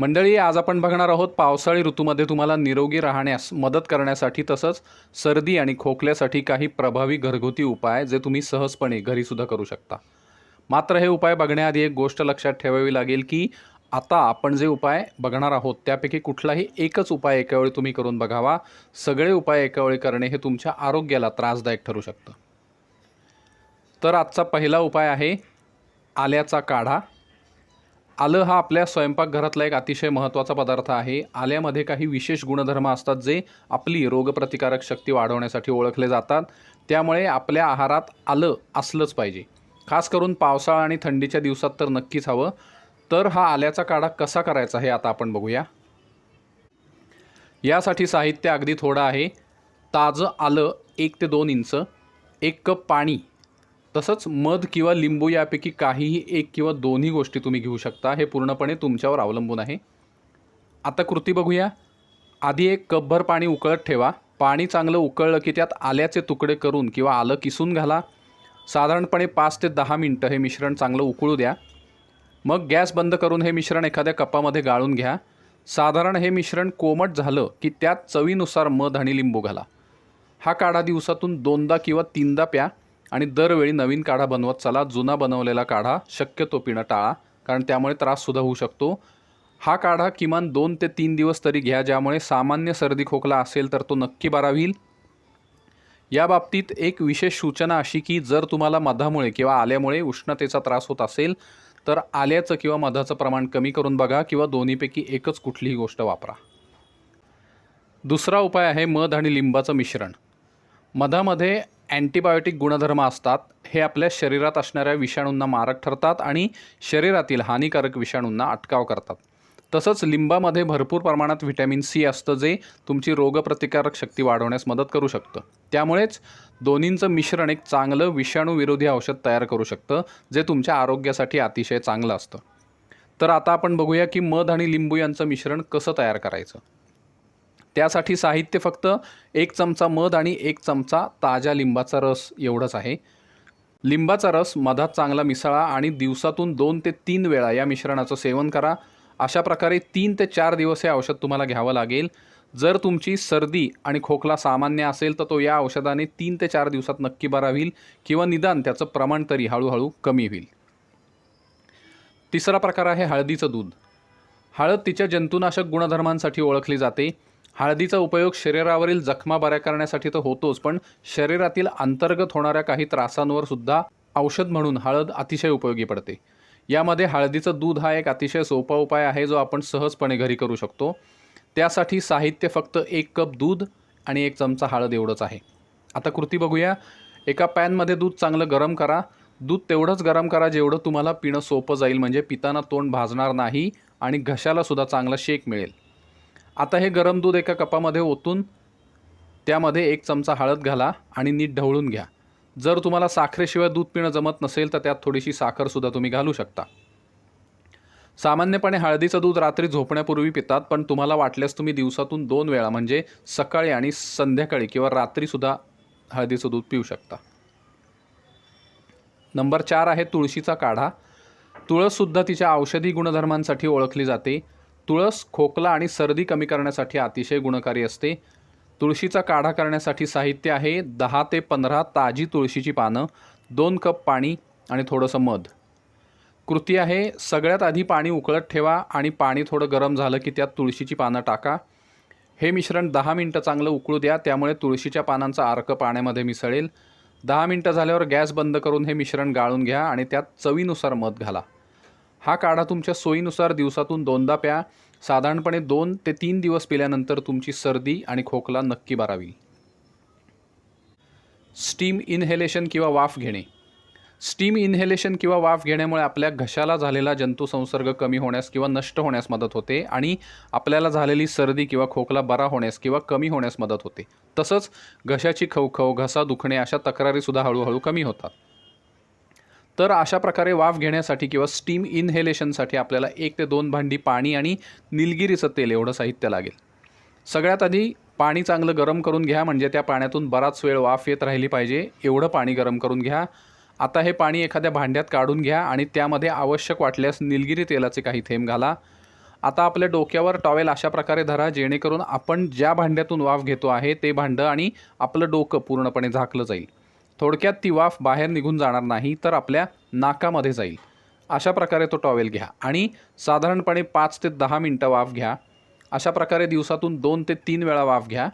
मंडळी आज आपण बघणार आहोत पावसाळी ऋतूमध्ये तुम्हाला निरोगी राहण्यास मदत करण्यासाठी तसंच सर्दी आणि खोकल्यासाठी काही प्रभावी घरगुती उपाय जे तुम्ही सहजपणे घरीसुद्धा करू शकता. मात्र हे उपाय बघण्याआधी एक गोष्ट लक्षात ठेवावी लागेल की आता आपण जे उपाय बघणार आहोत त्यापैकी कुठलाही एकच उपाय एकावेळी तुम्ही करून बघावा. सगळे उपाय एकावेळी करणे हे तुमच्या आरोग्याला त्रासदायक ठरू शकतं. तर आजचा पहिला उपाय आहे आल्याचा काढा. आलं हा आपल्या स्वयंपाकघरातला एक अतिशय महत्त्वाचा पदार्थ आहे. आल्यामध्ये काही विशेष गुणधर्म असतात जे आपली रोगप्रतिकारक शक्ती वाढवण्यासाठी ओळखले जातात. त्यामुळे आपल्या आहारात आलं असलंच पाहिजे. खास करून पावसाळा आणि थंडीच्या दिवसात तर नक्कीच हवं. तर हा आल्याचा काढा कसा करायचा हे आता आपण बघूया. यासाठी साहित्य अगदी थोडं आहे. ताजं आलं एक ते दोन इंच एक कप पाणी तसंच मध किंवा लिंबू यापैकी काहीही एक किंवा दोन्ही गोष्टी तुम्ही घेऊ शकता हे पूर्णपणे तुमच्यावर अवलंबून आहे. आता कृती बघूया. आधी एक कपभर पाणी उकळत ठेवा. पाणी चांगलं उकळलं की त्यात आल्याचे तुकडे करून किंवा आलं किसून घाला. साधारणपणे पाच ते दहा मिनटं हे मिश्रण चांगलं उकळू द्या. मग गॅस बंद करून हे मिश्रण एखाद्या कपामध्ये गाळून घ्या. साधारण हे मिश्रण कोमट झालं की त्यात चवीनुसार मध आणि लिंबू घाला. हा काढा दिवसातून दोनदा किंवा तीनदा प्या. आणि दरवेळी नवीन काढा बनवत चला. जुना बनवलेला काढा शक्यतो पिणं टाळा कारण त्यामुळे त्राससुद्धा होऊ शकतो. हा काढा किमान दोन ते तीन दिवस तरी घ्या ज्यामुळे सामान्य सर्दी खोकला असेल तर तो नक्की बरा होईल. या बाबतीत एक विशेष सूचना अशी की जर तुम्हाला मधामुळे किंवा आल्यामुळे उष्णतेचा त्रास होत असेल तर आल्याचं किंवा मधाचं प्रमाण कमी करून बघा किंवा दोन्हीपैकी एकच कुठलीही गोष्ट वापरा. दुसरा उपाय आहे मध आणि लिंबाचं मिश्रण. मधामध्ये अँटीबायोटिक गुणधर्म असतात हे आपल्या शरीरात असणाऱ्या विषाणूंना मारक ठरतात आणि शरीरातील हानिकारक विषाणूंना अटकाव करतात. तसंच लिंबामध्ये भरपूर प्रमाणात व्हिटॅमिन सी असतं जे तुमची रोगप्रतिकारक शक्ती वाढवण्यास मदत करू शकतं. त्यामुळेच दोन्हींचं मिश्रण एक चांगलं विषाणूविरोधी औषध तयार करू शकतं जे तुमच्या आरोग्यासाठी अतिशय चांगलं असतं. तर आता आपण बघूया की मध आणि लिंबू यांचं मिश्रण कसं तयार करायचं. त्यासाठी साहित्य फक्त एक चमचा मध आणि एक चमचा ताज्या लिंबाचा रस एवढंच आहे. लिंबाचा रस मधात चांगला मिसळा आणि दिवसातून दोन ते तीन वेळा या मिश्रणाचं सेवन करा. अशा प्रकारे तीन ते चार दिवस हे औषध तुम्हाला घ्यावं लागेल. जर तुमची सर्दी आणि खोकला सामान्य असेल तर तो या औषधाने तीन ते चार दिवसात नक्की बरा होईल किंवा निदान त्याचं प्रमाण तरी हळूहळू कमी होईल. तिसरा प्रकार आहे हळदीचं दूध. हळद तिच्या जंतुनाशक गुणधर्मांसाठी ओळखली जाते. हळदीचा उपयोग शरीरावरील जखमा बऱ्या करण्यासाठी तर होतोच पण शरीरातील अंतर्गत होणाऱ्या काही त्रासांवर सुद्धा औषध म्हणून हळद अतिशय उपयोगी पडते. यामध्ये हळदीचं दूध हा एक अतिशय सोपा उपाय आहे जो आपण सहजपणे घरी करू शकतो. त्यासाठी साहित्य फक्त एक कप दूध आणि एक चमचा हळद एवढंच आहे. आता कृती बघूया. एका पॅनमध्ये दूध चांगलं गरम करा. दूध तेवढंच गरम करा जेवढं तुम्हाला पिणं सोपं जाईल म्हणजे पिताना तोंड भाजणार नाही आणि घशाला सुद्धा चांगला शेक मिळेल. आता हे गरम दूध एका कपामध्ये ओतून त्यामध्ये एक चमचा हळद घाला आणि नीट ढवळून घ्या. जर तुम्हाला साखरेशिवाय दूध पिणं जमत नसेल तर त्यात थोडीशी साखरसुद्धा तुम्ही घालू शकता. सामान्यपणे हळदीचं दूध रात्री झोपण्यापूर्वी पितात पण तुम्हाला वाटल्यास तुम्ही दिवसातून दोन वेळा म्हणजे सकाळी आणि संध्याकाळी किंवा रात्रीसुद्धा हळदीचं दूध पिऊ शकता. नंबर चार आहे तुळशीचा काढा. तुळससुद्धा तिच्या औषधी गुणधर्मांसाठी ओळखली जाते. तुळस खोकला आणि सर्दी कमी करण्यासाठी अतिशय गुणकारी असते. तुळशीचा काढा करण्यासाठी साहित्य आहे दहा ते पंधरा ताजी तुळशीची पानं दोन कप पाणी आणि थोडंसं मध. कृती आहे सगळ्यात आधी पाणी उकळत ठेवा आणि पाणी थोडं गरम झालं की त्यात तुळशीची पानं टाका. हे मिश्रण दहा मिनटं चांगलं उकळू द्या त्यामुळे तुळशीच्या पानांचा अर्क पाण्यामध्ये मिसळेल. दहा मिनटं झाल्यावर गॅस बंद करून हे मिश्रण गाळून घ्या आणि त्यात चवीनुसार मध घाला. हा काढा तुमच्या सोयीनुसार दिवसातून दोनदा प्या. साधारणपणे दोन ते तीन दिवस पिल्यानंतर तुमची सर्दी आणि खोकला नक्की बारावी. स्टीम इनहेलेशन किंवा वाफ घेणे. स्टीम इनहेलेशन किंवा वाफ घेण्यामुळे आपल्या घशाला झालेला जंतुसंसर्ग कमी होण्यास किंवा नष्ट होण्यास मदत होते आणि आपल्याला झालेली सर्दी किंवा खोकला बरा होण्यास किंवा कमी होण्यास मदत होते. तसंच घशाची खवखव घसा दुखणे अशा तक्रारीसुद्धा हळूहळू कमी होतात. तर अशा प्रकारे वाफ घेण्यासाठी किंवा स्टीम इनहेलेशनसाठी आपल्याला एक ते दोन भांडी पाणी आणि निलगिरीचं तेल एवढं साहित्य लागेल. सगळ्यात आधी पाणी चांगलं गरम करून घ्या म्हणजे त्या पाण्यातून बराच वेळ वाफ येत राहिली पाहिजे एवढं पाणी गरम करून घ्या. आता हे पाणी एखाद्या भांड्यात काढून घ्या आणि त्यामध्ये आवश्यक वाटल्यास निलगिरी तेलाचे काही थेंब घाला. आता आपल्या डोक्यावर टॉवेल अशा प्रकारे धरा जेणेकरून आपण ज्या भांड्यातून वाफ घेतो आहे ते भांडं आणि आपलं डोकं पूर्णपणे झाकलं जाईल. थोडक्यात ती वाफ बाहेर निघून जाणार नाही तर आपल्या नाकामध्ये जाईल. अशा प्रकारे तो टॉवेल घ्या आणि साधारणपणे पाच ते दहा मिनटं वाफ घ्या. अशा प्रकारे दिवसातून दोन ते तीन वेळा वाफ घ्या.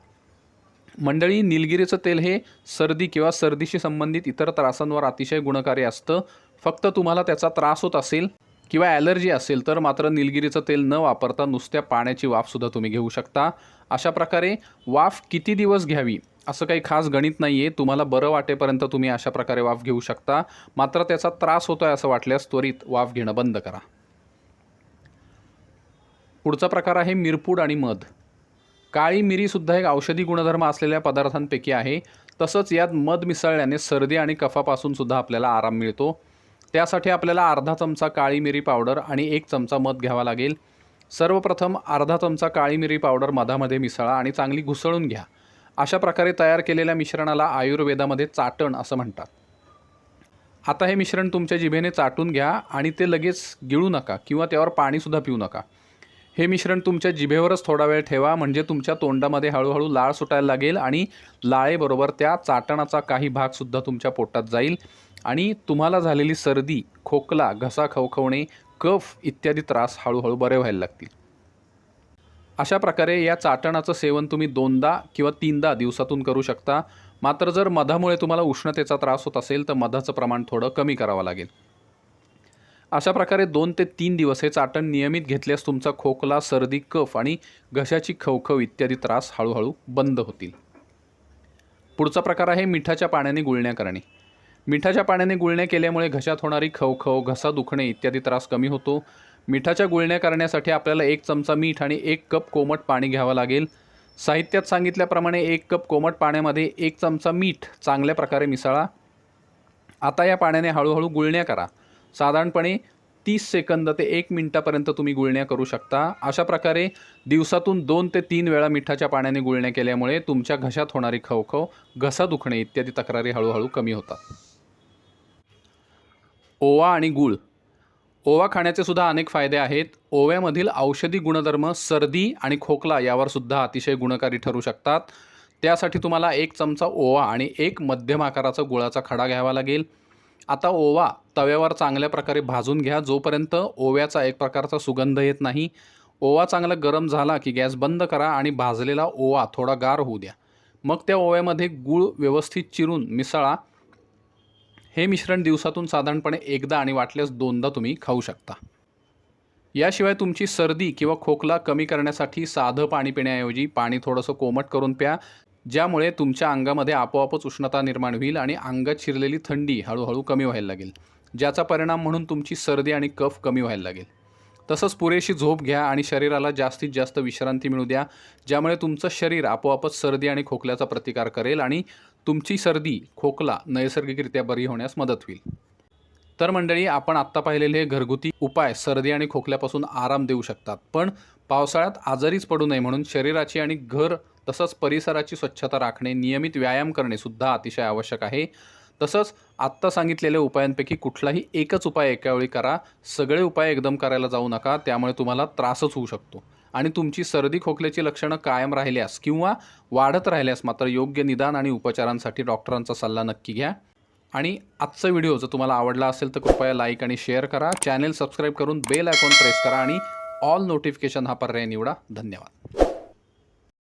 मंडळी निलगिरीचं तेल हे सर्दी किंवा सर्दीशी संबंधित इतर त्रासांवर अतिशय गुणकारी असतं. फक्त तुम्हाला त्याचा त्रास होत असेल किंवा ॲलर्जी असेल तर मात्र निलगिरीचं तेल न वापरता नुसत्या पाण्याची वाफसुद्धा तुम्ही घेऊ शकता. अशा प्रकारे वाफ किती दिवस घ्यावी? असं काही खास गणित नाही आहे तुम्हाला बरं वाटेपर्यंत तुम्ही अशा प्रकारे वाफ घेऊ शकता. मात्र त्याचा त्रास होतो आहे असं वाटल्यास त्वरित वाफ घेणं बंद करा. पुढचा प्रकार आहे मिरपूड आणि मध. काळी मिरीसुद्धा एक औषधी गुणधर्म असलेल्या पदार्थांपैकी आहे. तसंच यात मध मिसळल्याने सर्दी आणि कफापासून सुद्धा आपल्याला आराम मिळतो. त्यासाठी आपल्याला अर्धा चमचा काळी मिरी पावडर आणि एक चमचा मध घ्यावा लागेल. सर्वप्रथम अर्धा चमचा काळी मिरी पावडर मधामध्ये मिसळा आणि चांगली घुसळून घ्या. अशा प्रकारे तयार केलेल्या मिश्रणाला आयुर्वेदामध्ये चाटण असं म्हणतात. आता हे मिश्रण तुमच्या जिभेने चाटून घ्या आणि ते लगेच गिळू नका किंवा त्यावर पाणीसुद्धा पिऊ नका. हे मिश्रण तुमच्या जिभेवरच थोडा वेळ ठेवा म्हणजे तुमच्या तोंडामध्ये हळूहळू लाळ सुटायला लागेल आणि लाळेबरोबर त्या चाटणाचा काही भागसुद्धा तुमच्या पोटात जाईल. आणि तुम्हाला झालेली सर्दी खोकला घसा खवखवणे कफ इत्यादी त्रास हळूहळू बरे व्हायला लागतील. अशा प्रकारे या चाटणाचं सेवन तुम्ही दोनदा किंवा तीनदा दिवसातून करू शकता. मात्र जर मधामुळे तुम्हाला उष्णतेचा त्रास होत असेल तर मधाचं प्रमाण थोडं कमी करावं लागेल. अशा प्रकारे दोन ते तीन दिवस हे चाटण नियमित घेतल्यास तुमचा खोकला सर्दी कफ आणि घशाची खवखव इत्यादी त्रास हळूहळू बंद होतील. पुढचा प्रकार आहे मिठाच्या पाण्याने गुळण्या करणे. मिठाच्या पाण्याने गुळण्या केल्यामुळे घशात होणारी खवखव घसा दुखणे इत्यादी त्रास कमी होतो. मिठाच्या गुळण्या करण्यासाठी आपल्याला एक चमचा मीठ आणि एक कप कोमट पाणी घ्यावं लागेल. साहित्यात सांगितल्याप्रमाणे एक कप कोमट पाण्यामध्ये एक चमचा मीठ चांगल्या प्रकारे मिसळा. आता या पाण्याने हळूहळू गुळण्या करा. साधारणपणे तीस सेकंद ते एक मिनटापर्यंत तुम्ही गुळण्या करू शकता. अशा प्रकारे दिवसातून दोन ते तीन वेळा मिठाच्या पाण्याने गुळण्या केल्यामुळे तुमच्या घशात होणारी खवखव घसा दुखणे इत्यादी तक्रारी हळूहळू कमी होतात. ओवा आणि गूळ. ओवा खाण्याचे सुद्धा अनेक फायदे आहेत. ओव्यामधील औषधी गुणधर्म सर्दी आणि खोकला यावर सुद्धा अतिशय गुणकारी ठरू शकतात. त्यासाठी तुम्हाला एक चमचा ओवा आणि एक मध्यम आकाराचा गुळाचा खडा घ्यावा लागेल. आता ओवा तव्यावर चांगल्या प्रकारे भाजून घ्या जोपर्यंत ओव्याचा एक प्रकारचा सुगंध येत नाही. ओवा चांगला गरम झाला की गॅस बंद करा आणि भाजलेला ओवा थोडा गार होऊ द्या. मग त्या ओव्यामध्ये गूळ व्यवस्थित चिरून मिसळा. हे मिश्रण दिवसातून साधारणपणे एकदा आणि वाटल्यास दोनदा तुम्ही खाऊ शकता. याशिवाय तुमची सर्दी किंवा खोकला कमी करण्यासाठी साधं पाणी पिण्याऐवजी पाणी थोडंसं कोमट करून प्या ज्यामुळे तुमच्या अंगामध्ये आपोआपच उष्णता निर्माण होईल आणि अंगात शिरलेली थंडी हळूहळू कमी व्हायला लागेल ज्याचा परिणाम म्हणून तुमची सर्दी आणि कफ कमी व्हायला लागेल. तसंच पुरेशी झोप घ्या आणि शरीराला जास्तीत जास्त विश्रांती मिळू द्या ज्यामुळे तुमचं शरीर आपोआपच सर्दी आणि खोकल्याचा प्रतिकार करेल आणि तुमची सर्दी खोकला नैसर्गिकरित्या बरी होण्यास मदत होईल. तर मंडळी आपण आत्ता पाहिलेले हे घरगुती उपाय सर्दी आणि खोकल्यापासून आराम देऊ शकतात. पण पावसाळ्यात आजारीच पडू नये म्हणून शरीराची आणि घर तसंच परिसराची स्वच्छता राखणे नियमित व्यायाम करणे सुद्धा अतिशय आवश्यक आहे. तसंच आत्ता सांगितलेल्या उपायांपैकी कुठलाही एकच उपाय एकावेळी करा. सगळे उपाय एकदम करायला जाऊ नका. त्यामुळे तुम्हाला त्रासच होऊ शकतो. आणि तुमची सर्दी खोकल्याची लक्षणं कायम राहिल्यास किंवा वाढत राहिल्यास मात्र योग्य निदान आणि उपचारांसाठी डॉक्टरांचा सल्ला नक्की घ्या. आणि आजचा व्हिडिओ जर तुम्हाला आवडला असेल तर कृपया लाईक आणि शेअर करा. चॅनेल सबस्क्राईब करून बेल आयकॉन प्रेस करा आणि ऑल नोटिफिकेशन हा पर्याय निवडा. धन्यवाद.